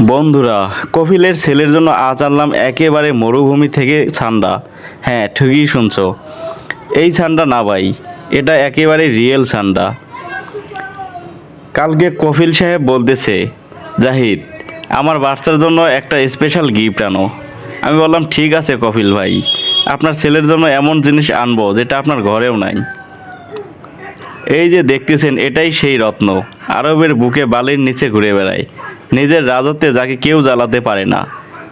বন্ধুরা, কপিলের ছেলের জন্য আজ আনলাম একেবারে মরুভূমি থেকে ছান্ডা। হ্যাঁ ঠিকই শুনছো। এই ছান্ডা না ভাই, এটা একেবারে রিয়েল ছান্ডা। কালকে কপিল সাহেব বলতেছে, জাহিদ, আমার বাচ্চার জন্য একটা স্পেশাল গিফট আনো। আমি বললাম, ঠিক আছে কপিল ভাই, আপনার ছেলের জন্য এমন জিনিস আনব যেটা আপনার ঘরেও নাই। এই যে দেখতেছেন, এটাই সেই রত্ন। আরবের বুকে বালির নিচে ঘুরে বেড়ায়। নিজের রাজত্বে যাকে কেউ জ্বালাতে পারে না,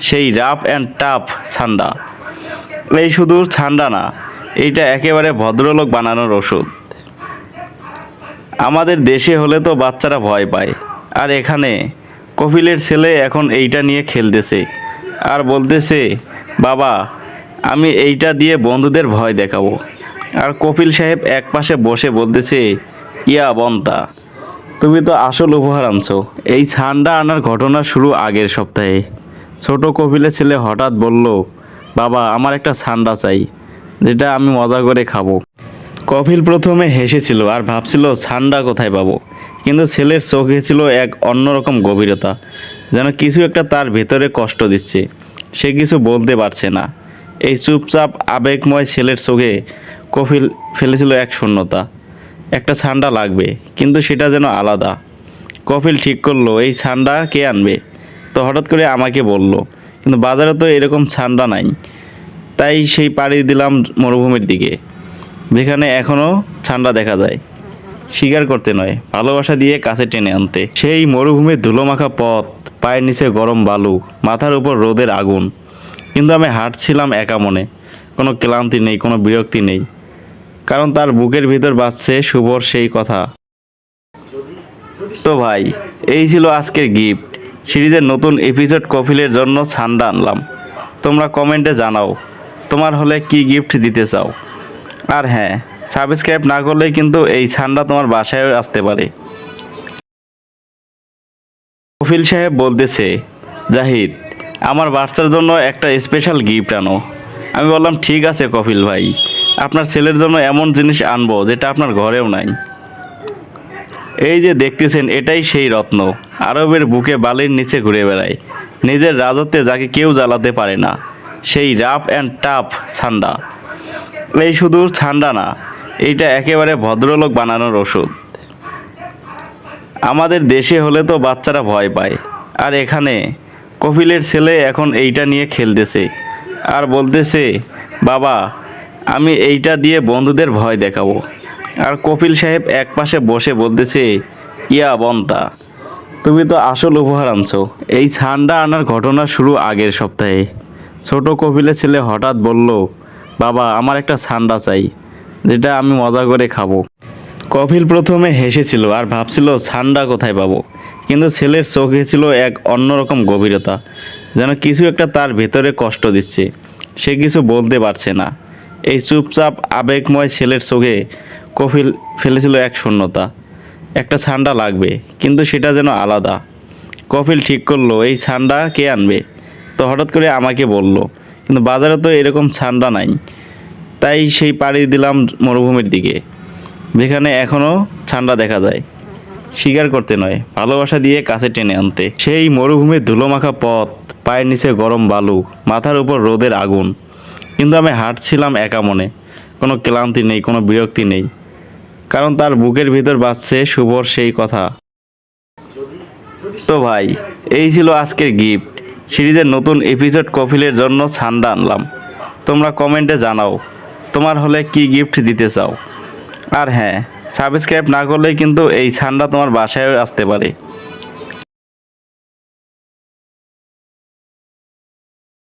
সেই রাফ অ্যান্ড টাফ ছান্ডা। এই শুধু ছান্ডা না, এইটা একেবারে ভদ্রলোক বানানোর ওষুধ। আমাদের দেশে হলে তো বাচ্চারা ভয় পায়। আর এখানে কপিলের ছেলে এখন এইটা নিয়ে খেলতেছে। আর বলতেছে, বাবা, আমি এইটা দিয়ে বন্ধুদের ভয় দেখাবো। আর কপিল সাহেব এক পাশে বসে বলতেছে, ইয়া বন্তা। তুমি তো আসল উপহার আনছো। এই ছান্ডা আনার ঘটনা শুরু আগের সপ্তাহে। ছোট কপিলের ছেলে হঠাৎ বলল, বাবা, আমার একটা ছান্ডা চাই, যেটা আমি মজা করে খাব। কপিল প্রথমে হেসেছিল আর ভাবছিল ছান্ডা কোথায় পাবো? কিন্তু ছেলের চোখে ছিল এক অন্যরকম গভীরতা, যেন কিছু একটা তার ভেতরে কষ্ট দিচ্ছে। সে কিছু বলতে পারছে না। এই চুপচাপ আবেগময় ছেলের চোখে কপিল ফেলেছিল এক শূন্যতা। একটা ছান্ডা লাগবে, কিন্তু সেটা যেন আলাদা। কপিল ঠিক করল, এই ছান্ডা কে আনবে? তো হঠাৎ করে আমাকে বলল, কিন্তু বাজারে তো এরকম ছান্ডা নাই। তাই সেই পাড়ি দিলাম মরুভূমির দিকে, যেখানে এখনও ঠান্ডা দেখা যায়। স্বীকার করতে নয়, ভালোবাসা দিয়ে কাছে টেনে আনতে। সেই মরুভূমির ধুলোমাখা পথ, পায়ের নিচে গরম বালু, মাথার উপর রোদের আগুন। কিন্তু আমি হাঁটছিলাম একা মনে। কোনো ক্লান্তি নেই, কোনো বিরক্তি নেই। কারণ তার বুকের ভিতর বাজছে শুভর সেই কথা। তো ভাই, এই ছিল আজকের গিফট। সিরিজের নতুন এপিসোড কফিলের জন্য ছান্ডা আনলাম। তোমরা কমেন্টে জানাও, তোমার হলে কি গিফট দিতে চাও? আর হ্যাঁ সাবস্ক্রাইব না করলে কিন্তু এই ছান্ডা তোমার বাসায় আসতে পারে। কপিল সাহেব বলতেছে, জাহিদ, আমার বাচ্চার জন্য একটা স্পেশাল গিফট আনো। আমি বললাম, ঠিক আছে কপিল ভাই। আপনার ছেলের জন্য এমন জিনিস আনব যেটা আপনার ঘরেও নাই। এই যে দেখতেছেন, এটাই সেই রত্ন। আরবের বুকে বালির নিচে ঘুরে বেড়ায়। নিজের রাজত্বে যাকে কেউ জ্বালাতে পারে না। সেই রাফ অ্যান্ড টাফ ছান্ডা। এই শুধু ছান্ডা না, এইটা একেবারে ভদ্রলোক বানানোর ওষুধ। আমাদের দেশে হলে তো বাচ্চারা ভয় পায়। আর এখানে কপিলের ছেলে এখন এইটা নিয়ে খেলতেছে। আর বলতেছে, বাবা আমি এইটা দিয়ে বন্ধুদের ভয় দেখাবো। আর কপিল সাহেব এক পাশে বসে বলতেছে, ইয়া বন্তা, তুমি তো আসল উপহার আনছো। এই ছান্ডা আনার ঘটনা শুরু আগের সপ্তাহে। ছোট কপিলের ছেলে হঠাৎ বলল, বাবা, আমার একটা ছান্ডা চাই, যেটা আমি মজা করে খাব। কপিল প্রথমে হেসেছিল আর ভাবছিল ছান্ডা কোথায় পাবো? কিন্তু ছেলের চোখে ছিল এক অন্যরকম গভীরতা, যেন কিছু একটা তার ভেতরে কষ্ট দিচ্ছে। সে কিছু বলতে পারছে না। এই চুপচাপ আবেগময় ছেলের চোখে কপিল ফেলেছিল এক শূন্যতা। একটা ছান্ডা লাগবে, কিন্তু সেটা যেন আলাদা। কপিল ঠিক করল, এই ছান্ডা কে আনবে? তো হঠাৎ করে আমাকে বলল, কিন্তু বাজারে তো এরকম ছান্ডা নাই। তাই সেই পাড়ি দিলাম মরুভূমির দিকে, যেখানে এখনও ছান্ডা দেখা যায়। স্বীকার করতে নয়, ভালোবাসা দিয়ে কাছে টেনে আনতে। সেই মরুভূমির ধুলোমাখা পথ, পায়ের নিচে গরম বালু, মাথার উপর রোদের আগুন। কিন্তু আমি হাঁটছিলাম একা মনে। কোনো ক্লান্তি নেই, কোনো বিরক্তি নেই। কারণ তার বুকের ভিতর বাজছে শুভর সেই কথা। তো ভাই, এই ছিল আজকের গিফট। সিরিজের নতুন এপিসোড কপিলের জন্য ছান্ডা আনলাম। তোমরা কমেন্টে জানাও, তোমার হলে কি গিফট দিতে চাও? আর হ্যাঁ সাবস্ক্রাইব না করলেই কিন্তু এই ছান্ডা তোমার বাসায় আসতে পারে।